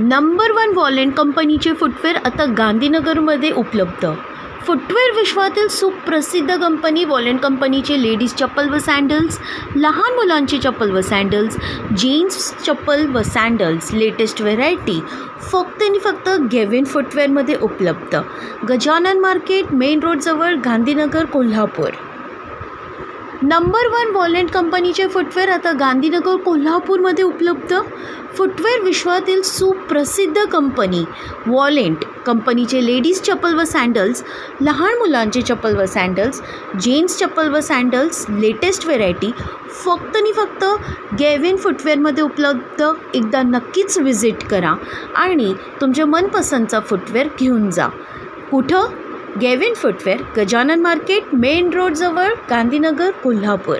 Number one वॉलेंट कंपनीचे footwear आता गांधीनगरमध्ये उपलब्ध. फुटवेअर विश्वातील सुप्रसिद्ध कंपनी वॉलेंट कंपनीचे लेडीज चप्पल व सँडल्स लहान मुलांचे चप्पल व सँडल्स जीन्स चप्पल व सँडल्स लेटेस्ट व्हेरायटी फक्त आणि फक्त गेविन फुटवेअरमध्ये उपलब्ध. गजानन मार्केट मेन रोडजवळ गांधीनगर कोल्हापूर. नंबर वन वॉलेंट कंपनीचे फुटवेअर आता गांधीनगर कोल्हापूरमध्ये उपलब्ध. फुटवेअर विश्वातील सुप्रसिद्ध कंपनी वॉलेंट कंपनीचे लेडीज चप्पल व सँडल्स लहान मुलांचे चप्पल व सँडल्स जेन्ट्स चप्पल व सँडल्स लेटेस्ट व्हेरायटी फक्त आणि फक्त गेविन फुटवेअरमध्ये उपलब्ध. एकदा नक्कीच विजिट करा आणि तुमच्या मनपसंतचा फुटवेअर घेऊन जा. कुठं? Gavin footwear Gajanan market main रोडजवळ Gandhinagar Kolhapur.